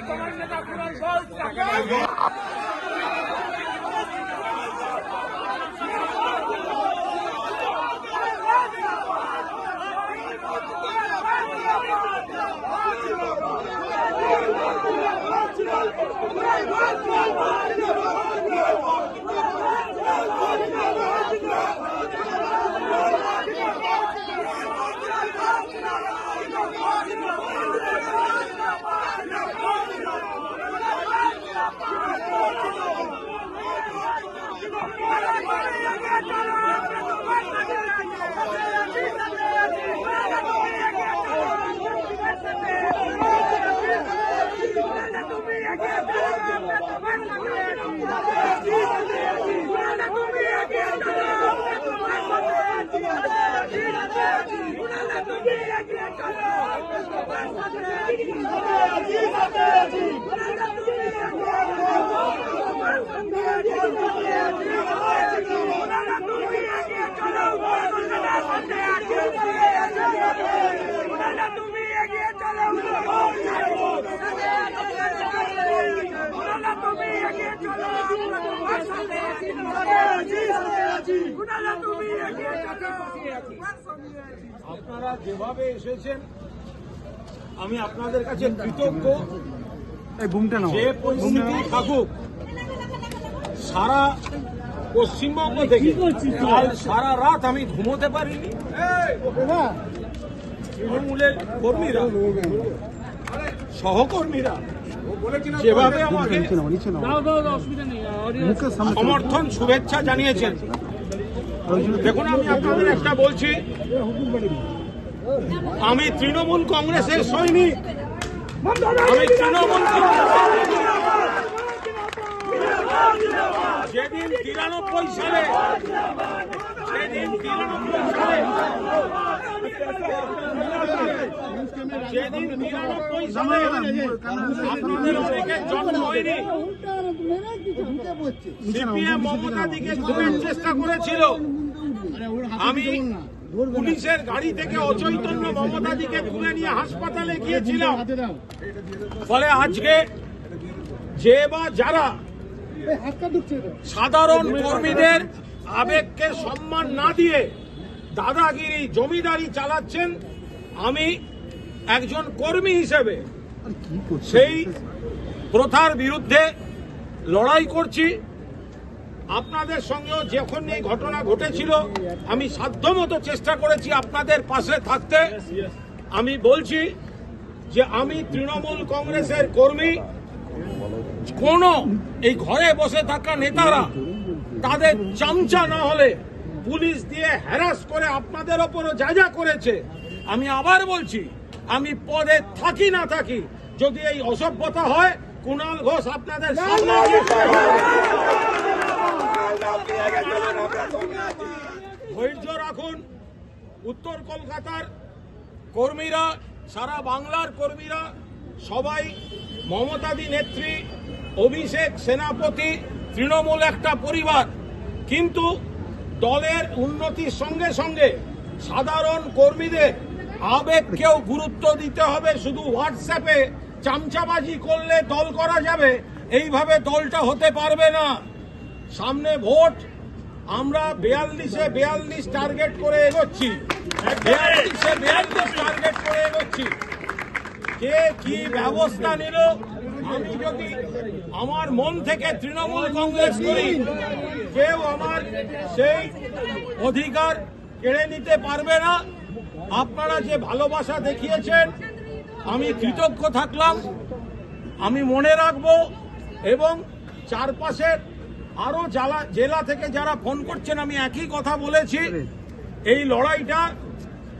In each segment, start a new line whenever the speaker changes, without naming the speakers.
তোমার নেতা কুণাল ঘোষ
আপনারা যেভাবে এসেছেন আমি আপনাদের কাছে কৃতজ্ঞ।
এই
যে পরিস্থিতি থাকুক সারা পশ্চিমবঙ্গ থেকে কাল সারা রাত আমি ঘুমোতে পারিনি। তৃণমূলের কর্মীরা সহকর্মীরা যেভাবে আমাকে সমর্থন শুভেচ্ছা জানিয়েছেন। দেখুন, আমি আপনাদের একটা বলছি। আমি তৃণমূল কংগ্রেসের সৈনিক। আমি তৃণমূল যেদিন তিরানব্বই সালে যেদিন তিরানব্বই সালে আমি পুলিশের গাড়ি থেকে অচৈতন্য নিয়ে হাসপাতালে গিয়েছিলাম। ফলে আজকে যে বা যারা সাধারণ কর্মীদের আবেগকে সম্মান না দিয়ে দাদাগিরি জমিদারি চালাচ্ছেন, আমি একজন কর্মী হিসেবে সেই প্রথার বিরুদ্ধে লড়াই করছি। আপনাদের সঙ্গেও যখন এই ঘটনা ঘটেছিল আমি সাধ্যমতো চেষ্টা করেছি আপনাদের পাশে থাকতে। আমি বলছি যে আমি তৃণমূল কংগ্রেসের কর্মী। কোন এই ঘরে বসে থাকা নেতারা তাদের চামচা না হলে পুলিশ দিয়ে হ্যারাস করে আপনাদের ওপরও যা যা করেছে আমি আবার বলছি আমি পদে থাকি না থাকি, যদি এই অসভ্যতা হয়, কুণাল ঘোষ আপনাদের ধৈর্য রাখুন। উত্তর কলকাতার কর্মীরা, সারা বাংলার কর্মীরা, সবাই, মমতাদি নেত্রী, অভিষেক সেনাপতি, তৃণমূল একটা পরিবার। কিন্তু দলের উন্নতির সঙ্গে সঙ্গে সাধারণ কর্মীদের আবেগকেও গুরুত্ব দিতে হবে শুধু হোয়াটসঅ্যাপে চামচাবাজি করলে দল করা যাবে এইভাবে দলটা হতে পারবে না। সামনে ভোট আমরা বেয়াল্লিশে বেয়াল্লিশ টার্গেট করে এগোচ্ছি। বেয়াল্লিশে বেয়াল্লিশ টার্গেট করে এগোচ্ছি। কে কি ব্যবস্থা নিল? আমি যদি আমার মন থেকে তৃণমূল কংগ্রেস করি কেউ আমার সেই অধিকার কেড়ে নিতে পারবে না। আপনারা যে ভালোবাসা দেখিয়েছেন আমি কৃতজ্ঞ থাকলাম। আমি মনে রাখব এবং চারপাশের আরও জেলা জেলা থেকে যারা ফোন করছেন আমি একই কথা বলেছি। এই লড়াইটা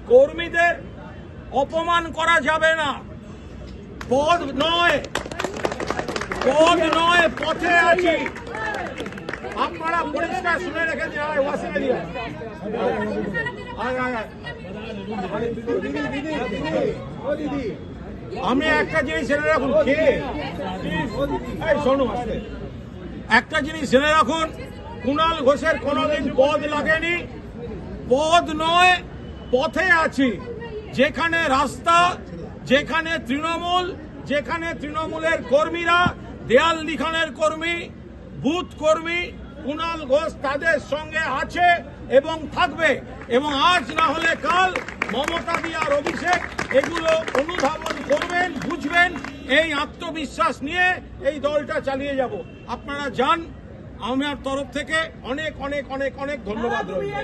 কর্মীদের অপমান করা যাবে না। পদ নয়। পদ নয় পথে আছি। আপনারা পরিষ্কার শুনে রেখে দিন আয়, আয়। আয়, আয়, আয়। আমি একটা জিনিস জেনে রাখুন শোনো একটা জিনিস জেনে রাখুন, কুণাল ঘোষের কোনোদিন পদ লাগেনি। পদ নয়, পথে আছি। যেখানে রাস্তা, যেখানে তৃণমূল, যেখানে তৃণমূলের কর্মীরা, দেয়াল লিখনের কর্মী, বুথ কর্মী, কুণাল ঘোষ তাদের সঙ্গে আছে এবং থাকবে। এবং আজ না হলে কাল মমতা আর অভিষেক এগুলো অনুধাবন করবেন, বুঝবেন, এই আত্মবিশ্বাস নিয়ে এই দলটা চালিয়ে যাব। আপনারা যান আমার তরফ থেকে অনেক অনেক অনেক অনেক ধন্যবাদ রইল।